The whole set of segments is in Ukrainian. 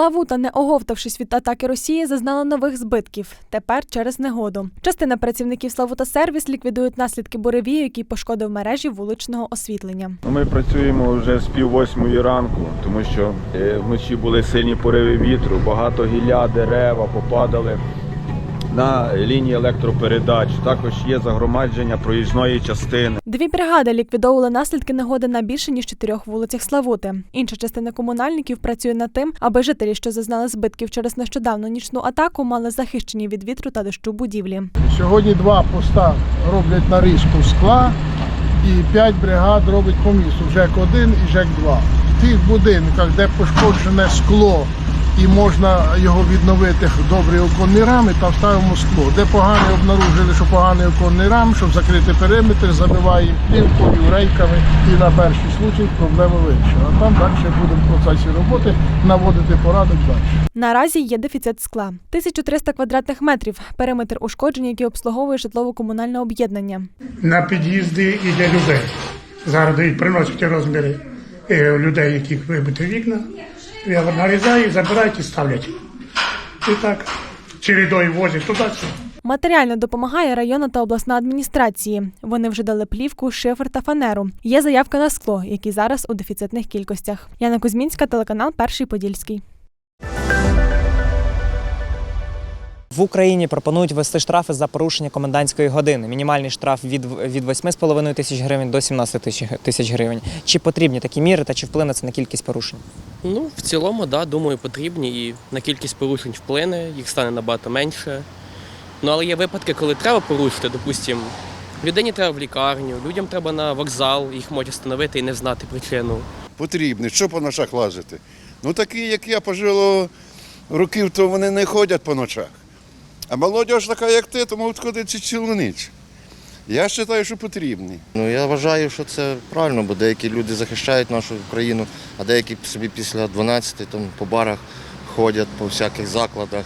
Славута, не оговтавшись від атаки Росії, зазнала нових збитків. Тепер через негоду. Частина працівників Славута Сервіс ліквідують наслідки буревію, який пошкодив мережі вуличного освітлення. Ну, Ми працюємо вже з пів восьмої ранку, тому що е, вночі були сильні пориви вітру, багато гілля, дерева попадали на лінії електропередач. Також є загромадження проїзної частини. Дві бригади ліквідовували наслідки негоди на більше ніж чотирьох вулицях Славути. Інша частина комунальників працює над тим, аби жителі, що зазнали збитків через нещодавну нічну атаку, мали захищені від вітру та дощу будівлі. Сьогодні два поста роблять нарізку скла і п'ять бригад робить по місту. ЖЕК-1 і ЖЕК-2. В тих будинках, де пошкоджене скло і можна його відновити добрі оконні рами, там ставимо скло. Де поганий обнаружили, що поганий оконний рам, щоб закрити периметр, забиваємо плівкою, рейками і на перший случай проблему вирішено. А там далі будемо в процесі роботи наводити порадок далі. Наразі є дефіцит скла. 1300 квадратних метрів периметр ушкоджень, який обслуговує житлово-комунальне об'єднання. на під'їзди іде людей. Зараз дають, приносять розміри е, людей, яких вибити вікна. Я нарізаю, забирають і ставлять. І так чередою возять туди. сюди. Матеріально допомагає районна та обласна адміністрації. Вони вже дали плівку, шифер та фанеру. Є заявка на скло, які зараз у дефіцитних кількостях. Яна Кузьмінська, телеканал Перший Подільський. В Україні пропонують ввести штрафи за порушення комендантської години. Мінімальний штраф від, від 8,5 тисяч гривень до 17 тисяч- тисяч гривень. Чи потрібні такі міри та чи вплине це на кількість порушень? Ну, в цілому, да, думаю, потрібні і на кількість порушень вплине, їх стане набагато менше. Ну, але є випадки, коли треба порушити, допустимо, людині треба в лікарню, людям треба на вокзал, їх можуть встановити і не знати причину. потрібні. Що по ночах лазити? Ну такі, як я пожило років, то вони не ходять по ночах. А молодь така, як ти, то можуть ходити цілу ніч. Я вважаю, що потрібні. Ну я вважаю, що це правильно, бо деякі люди захищають нашу країну, а деякі собі після 12 там по барах ходять по всяких закладах.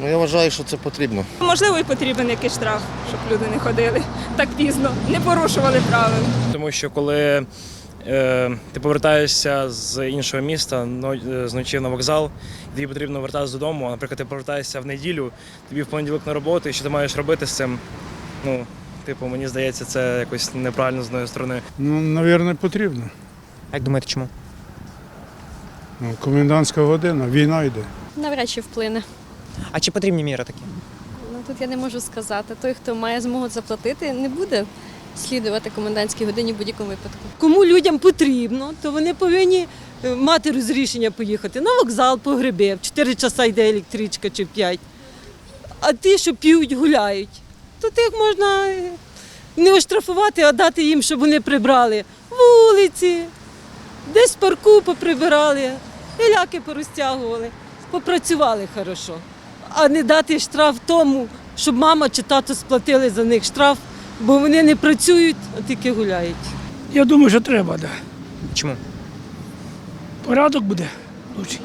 Ну я вважаю, що це потрібно. Можливо, і потрібен якийсь штраф, щоб люди не ходили так пізно, не порушували правил. Тому що коли ти повертаєшся з іншого міста е, зночі на вокзал, тобі потрібно вертатися додому. Наприклад, ти повертаєшся в неділю, тобі в понеділок на роботу, і що ти маєш робити з цим? Ну, типу, мені здається, це якось неправильно з одної сторони. Ну, мабуть, потрібно. А Як думаєте, чому? Ну, комендантська година, війна йде. Навряд чи вплине. А чи потрібні міри такі? Ну тут я не можу сказати. Той, хто має змогу заплатити, не буде слідувати комендантській годині в будь-якому випадку. Кому людям потрібно, то вони повинні е, мати розрішення поїхати на вокзал по гриби. В 4 часа йде електричка чи в 5. А ті, що п'ють, гуляють, то тих можна е, не оштрафувати, а дати їм, щоб вони прибрали вулиці, десь в парку поприбирали, гіляки порозтягували, попрацювали хорошо. А не дати штраф тому, щоб мама чи тато сплатили за них штраф, бо вони не працюють, а тільки гуляють. Я думаю, що треба, так. Да. Чому? Порядок буде лучший,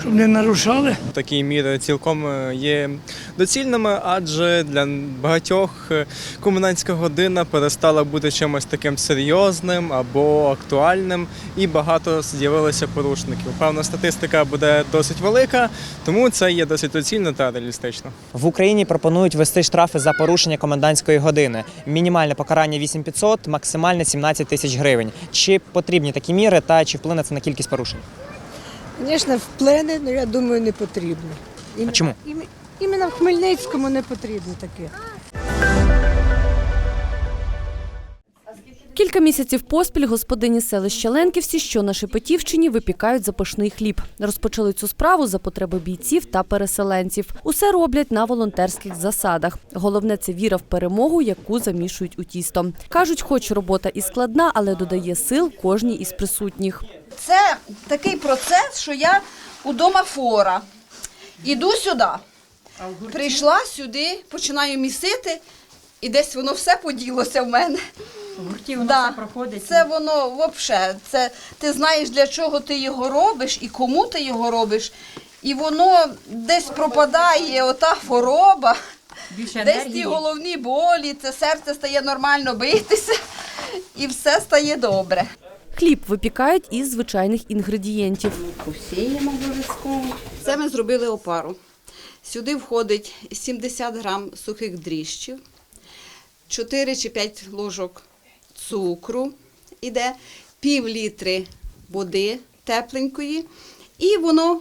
щоб не нарушали. Такі міри цілком е, є доцільними, адже для багатьох е, комендантська година перестала бути чимось таким серйозним або актуальним, і багато з'явилося порушників. Певна статистика буде досить велика, тому це є досить доцільно та реалістично. В Україні пропонують ввести штрафи за порушення комендантської години. Мінімальне покарання 8500, максимальне 17 тисяч гривень. Чи потрібні такі міри та чи вплине це на кількість порушень? Звісно, плени, але я думаю, не потрібно. А чому? Іменно в Хмельницькому не потрібно таке. Кілька місяців поспіль господині селища Ленківці, що на Шепетівщині, випікають запашний хліб. Розпочали цю справу за потреби бійців та переселенців. Усе роблять на волонтерських засадах. Головне це віра в перемогу, яку замішують у тісто. Кажуть, хоч робота і складна, але додає сил кожній із присутніх. Це такий процес, що я удома фора. Іду сюди. Прийшла сюди, починаю місити, і десь воно все поділося в мене. гурті Да. Це воно взагалі. Це ти знаєш, для чого ти його робиш і кому ти його робиш. І воно десь пропадає ота хвороба, десь ті головні болі, це серце стає нормально битися, і все стає добре. Хліб випікають із звичайних інгредієнтів. Посіємо обов'язково. Це ми зробили опару. Сюди входить 70 грам сухих дріжджів, 4 чи 5 ложок цукру, іде пів літри води тепленької, і воно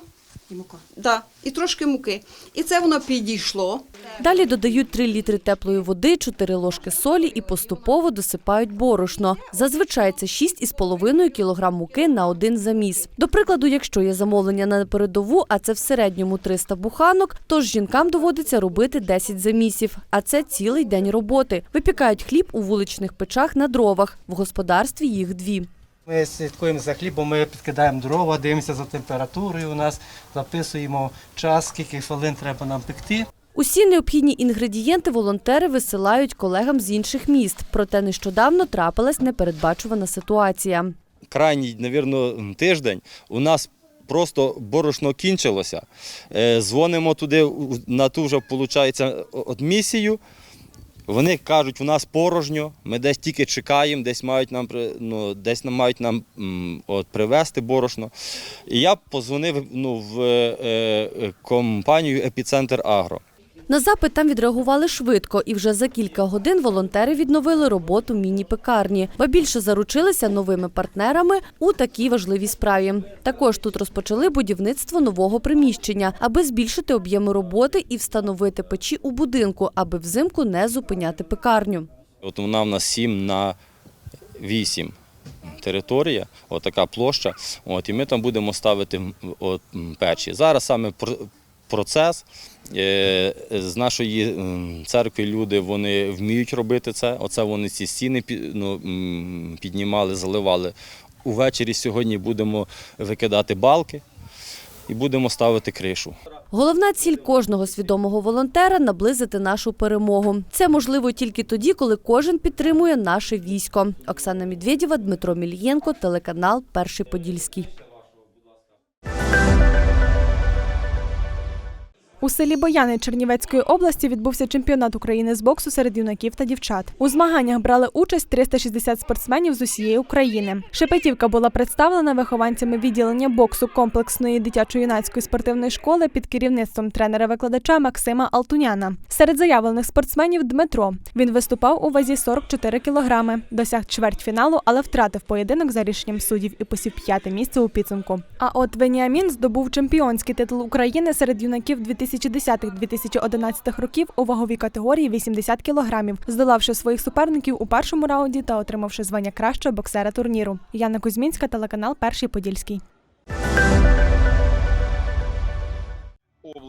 і, мука. Да, і трошки муки. І це воно підійшло. Далі додають 3 літри теплої води, 4 ложки солі і поступово досипають борошно. Зазвичай це 6,5 кг муки на один заміс. До прикладу, якщо є замовлення на передову, а це в середньому 300 буханок, то ж жінкам доводиться робити 10 замісів, а це цілий день роботи. Випікають хліб у вуличних печах на дровах. В господарстві їх дві. Ми слідкуємо за хлібом, ми підкидаємо дрова, дивимося за температурою у нас, записуємо час, скільки хвилин треба нам пекти. Усі необхідні інгредієнти волонтери висилають колегам з інших міст. Проте нещодавно трапилась непередбачувана ситуація. крайній, навірно, тиждень у нас просто борошно кінчилося. Е, Дзвонимо туди на ту вже, виходить, місію. Вони кажуть, у нас порожньо, ми десь тільки чекаємо, десь мають нам, ну, десь нам мають нам от, привезти борошно. І я позвонив ну, в е, е, компанію Епіцентр Агро. На запит там відреагували швидко, і вже за кілька годин волонтери відновили роботу міні-пекарні, ба більше заручилися новими партнерами у такій важливій справі. Також тут розпочали будівництво нового приміщення, аби збільшити об'єми роботи і встановити печі у будинку, аби взимку не зупиняти пекарню. От вона в нас 7 на 8 територія, от площа. От, і ми там будемо ставити от, печі. Зараз саме процес. е, З нашої церкви люди вони вміють робити це. Оце вони ці стіни ну, піднімали, заливали. Увечері сьогодні будемо викидати балки і будемо ставити кришу. Головна ціль кожного свідомого волонтера наблизити нашу перемогу. Це можливо тільки тоді, коли кожен підтримує наше військо. Оксана Медведєва, Дмитро Мільєнко, телеканал Перший Подільський. У селі Бояни Чернівецької області відбувся чемпіонат України з боксу серед юнаків та дівчат. У змаганнях брали участь 360 спортсменів з усієї України. Шепетівка була представлена вихованцями відділення боксу комплексної дитячо-юнацької спортивної школи під керівництвом тренера-викладача Максима Алтуняна. Серед заявлених спортсменів Дмитро. Він виступав у вазі 44 кілограми, досяг чвертьфіналу, але втратив поєдинок за рішенням суддів і посів п'яте місце у підсумку. А от Веніамін здобув чемпіонський титул України серед юнаків 2010-2011 років у ваговій категорії 80 кілограмів, здолавши своїх суперників у першому раунді та отримавши звання кращого боксера турніру. Яна Кузьмінська, телеканал Перший Подільський.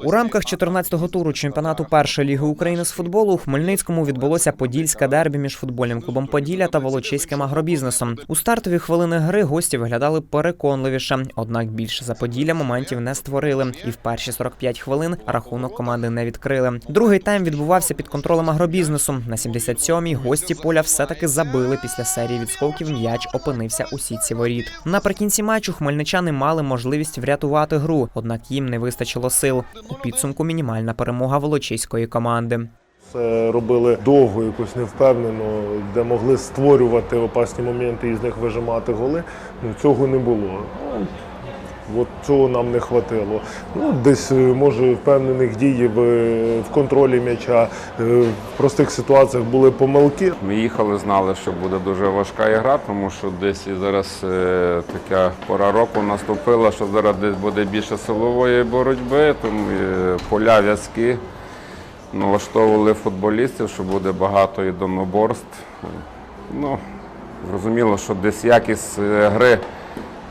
У рамках 14-го туру чемпіонату першої ліги України з футболу у Хмельницькому відбулося подільське дербі між футбольним клубом Поділля та Волочиським агробізнесом. У стартові хвилини гри гості виглядали переконливіше, однак більше за Поділля моментів не створили. І в перші 45 хвилин рахунок команди не відкрили. Другий тайм відбувався під контролем агробізнесу. На 77-й гості поля все-таки забили після серії відскоків. М'яч опинився у сітці воріт. Наприкінці матчу хмельничани мали можливість врятувати гру, однак їм не вистачило сил. У підсумку мінімальна перемога волочиської команди. Це робили довго, якось невпевнено, де могли створювати опасні моменти і з них вижимати голи. Ну, цього не було. От цього нам не хватило. Ну, десь е, може впевнених дій в, в контролі м'яча. Е, В простих ситуаціях були помилки. Ми їхали, знали, що буде дуже важка ігра, тому що десь і зараз е, така пора року наступила, що зараз десь буде більше силової боротьби, тому е, поля в'язки налаштовували футболістів, що буде багато єдиноборств. Ну, зрозуміло, що десь якість е, гри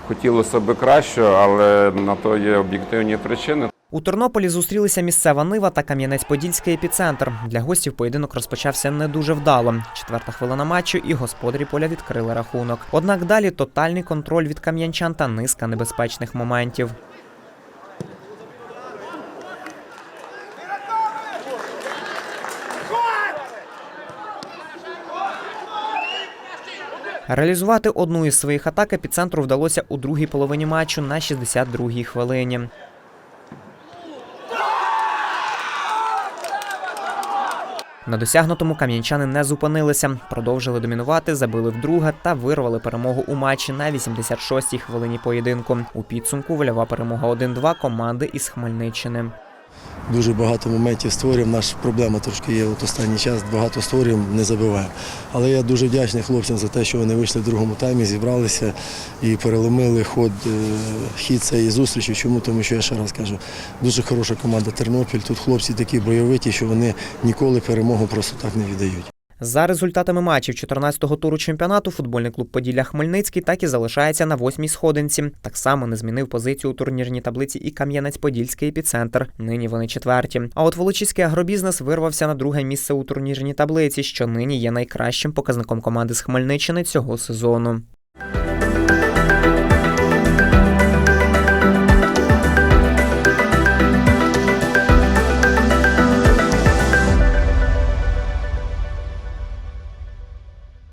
хотілося б краще, але на то є об'єктивні причини. У Тернополі зустрілися місцева Нива та Кам'янець-Подільський епіцентр. Для гостів поєдинок розпочався не дуже вдало. Четверта хвилина матчу і господарі поля відкрили рахунок. Однак далі тотальний контроль від кам'янчан та низка небезпечних моментів. Реалізувати одну із своїх атак епіцентру вдалося у другій половині матчу на 62-й хвилині. На досягнутому кам'янчани не зупинилися, продовжили домінувати, забили вдруге та вирвали перемогу у матчі на 86-й хвилині поєдинку. У підсумку вольова перемога 1-2 команди із Хмельниччини. Дуже багато моментів створюємо. Наша проблема трошки є. От останній час багато створюємо, не забиваємо. Але я дуже вдячний хлопцям за те, що вони вийшли в другому таймі, зібралися і переломили ход, е, хід цієї зустрічі. Чому? Тому що я ще раз кажу, дуже хороша команда Тернопіль. Тут хлопці такі бойовиті, що вони ніколи перемогу просто так не віддають. За результатами матчів 14-го туру чемпіонату футбольний клуб Поділля Хмельницький так і залишається на восьмій сходинці. Так само не змінив позицію у турнірній таблиці і Кам'янець-Подільський епіцентр. Нині вони четверті. А от Волочиський агробізнес вирвався на друге місце у турнірній таблиці, що нині є найкращим показником команди з Хмельниччини цього сезону.